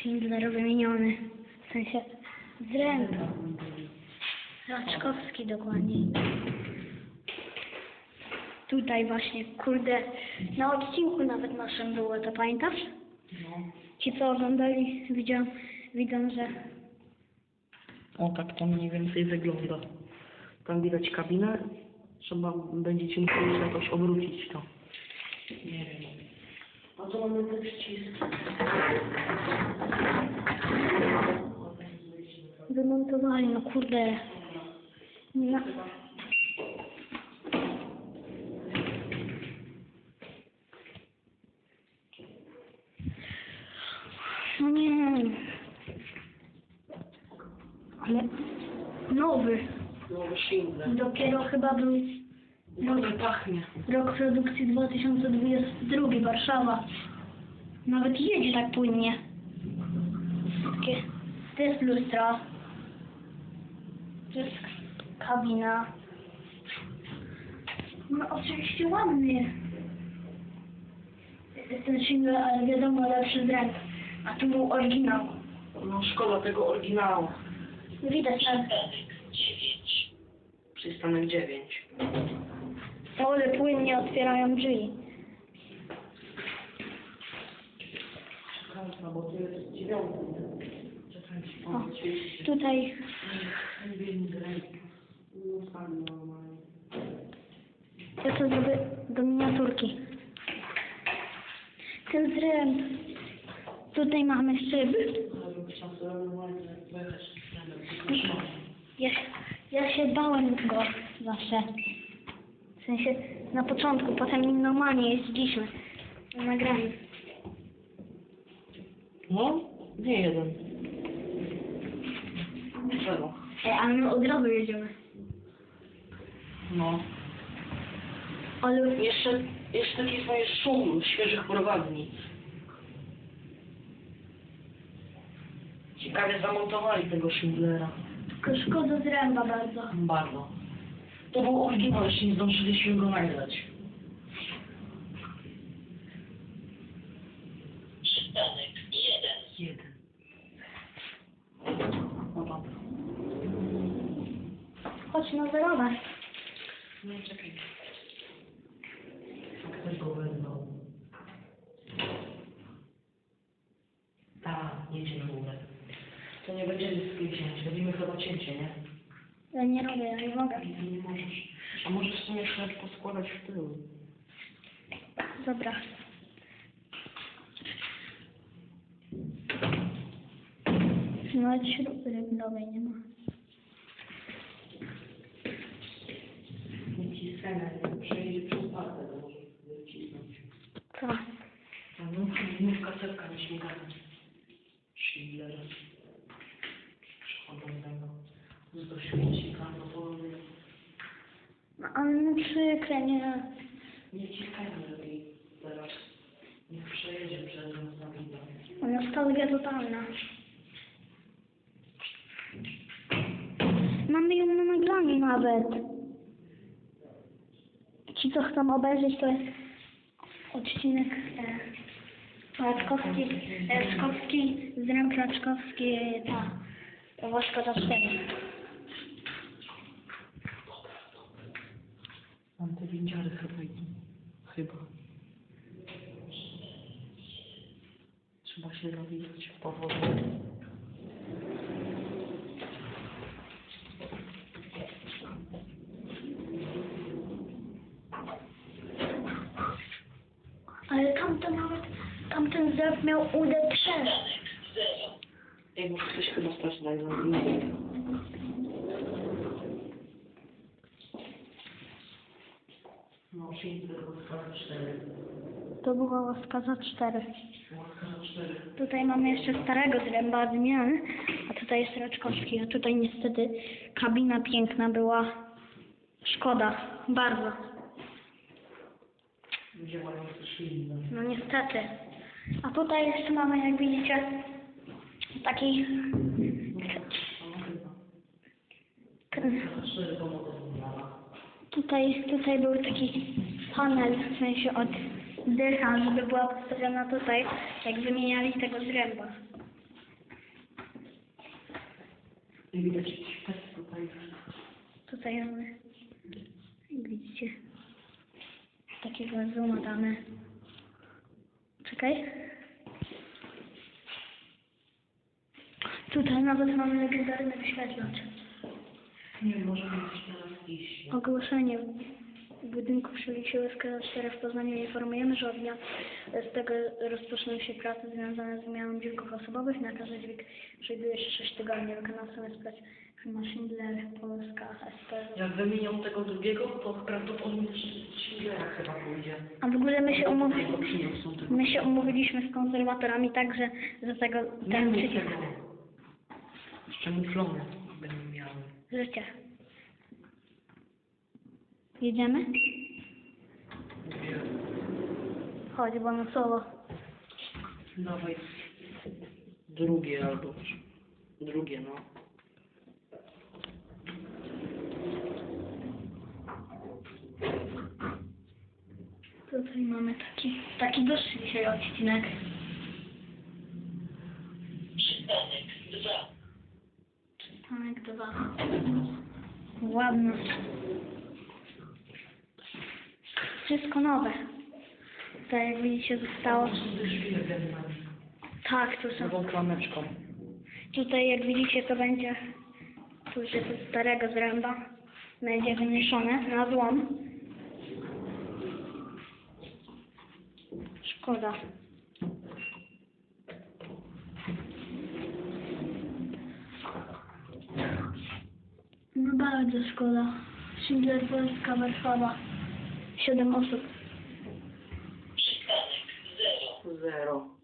Schindler wymieniony. W sensie zręb. Raczkowski dokładniej. Tutaj właśnie, kurde, na odcinku nawet naszym było, to pamiętasz? No. Ci co oglądali, widzą, widzą, że O, tak to mniej więcej wygląda. Tam widać kabinę. Trzeba będziecie musieli jakoś obrócić to. Nie wiem. Mamy ten przycisk? wymontowali, no kurde. No. No nie. Ale nowy. Nowy Schindler. Dopiero chyba był Dobrze pachnie. rok produkcji 2022 Warszawa. Nawet jedzie tak płynnie. Takie, to jest lustro. To jest kabina. No oczywiście ładny. Jest ten single, ale wiadomo lepszy zręb. A tu był oryginał. No szkoda tego oryginału. Widać tak. Przystanek 9. Ale płynnie otwierają drzwi. Czekajcie, bo tu jest dziewiąty. O, tutaj Ja to zrobię do miniaturki. Ten zręb. Tutaj mamy szyb. Ja, ja się bałem go zawsze. Sensie na początku, potem nim normalnie jeździliśmy na nagraniu. No, nie jeden. Zero. Ej, ale my od razu jedziemy. No. Ale Jeszcze, jeszcze taki jest moje szum świeżych prowadni. Ciekawie zamontowali tego Schindlera. tylko szkoda zręba bardzo. Bardzo. To był oryginał, jeszcze nie zdążyliśmy go nagrać. Przystanek jeden. Jeden. No dobra. Chodź na zerowe. Nie, czekaj. A ktoś go wezwał. Tak, jedzie na górę. To nie będziemy skrycieć, robimy chyba cięcie, nie? Ja nie robię, ja nie mogę. Nie, nie możesz. A możesz sumie szlak poskładać w tył. Dobra. Nawet śruby rybnowej nie ma. Jak przejdzie przez partę, to możesz wycisnąć. Co? A no, mów kasetka nie śmigana. Schindler. Z doświadczenia, no to No, ale no przykre, nie. nie ciskajmy lepiej teraz. Niech przejedzie przez nas na widok. O, Nostalgia totalna. Mamy ją na nagraniu nawet. Ci, co chcą obejrzeć, to jest odcinek e, Raczkowski, Raczkowski, Zręb Raczkowski, ta, Woszko za windziary chyba idą. Chyba. Trzeba się nawijać powoli. Ale tamten nawet, tamten zręb miał udę. Zero. Ej, może ktoś chyba stać na No, Schindler, łaskawa 4. To była łaska za cztery. Łaskawa 4. Tutaj mamy jeszcze starego zręba zmiany, a tutaj jest Raczkowski, a tutaj niestety kabina piękna była. Szkoda, bardzo. No niestety. A tutaj jeszcze mamy, jak widzicie, taki ten, Cztery pomocowe. Tutaj, tutaj był taki panel, w sensie od dycha, żeby była postawiona tutaj, jak wymieniali tego zręba. Nie widać tutaj. Tutaj mamy, jak widzicie, takiego zooma damy. Czekaj. Tutaj nawet mamy legendarny wyświetlacz. Nie, może być teraz iść. Ogłoszenie w budynku przy ulicy Łyska 4 w Poznaniu informujemy, że od dnia z tego rozpoczną się prace związane z wymianą dźwigów osobowych. Na każdy dźwig przewiduje się 6 tygodni. Wykonawcą jest spać firma Schindler Polska SP. Jak wymienią tego drugiego, to prawdopodobnie Schindlera chyba pójdzie. A w ogóle my się, umów... Jego przyniosą tego. my się umówiliśmy z konserwatorami tak, że za tego Nie przycisk tego. Jeszcze muflony. Życia. Jedziemy? Chodź, bo na słowo. Dawaj. Drugie albo... Drugie, no. Tutaj mamy taki, taki dłuższy dzisiaj odcinek. Przystanek 2. Przystanek dwa. Ładno. Wszystko nowe. Tutaj jak widzicie zostało. Tak, tu są. Nową klameczką. Tutaj jak widzicie to będzie tu się ze starego zręba będzie wyniesione na złom. Szkoda. No bardzo szkoda. Schindler Polska Warszawa. Siedem osób. Przystanek 0. Zero.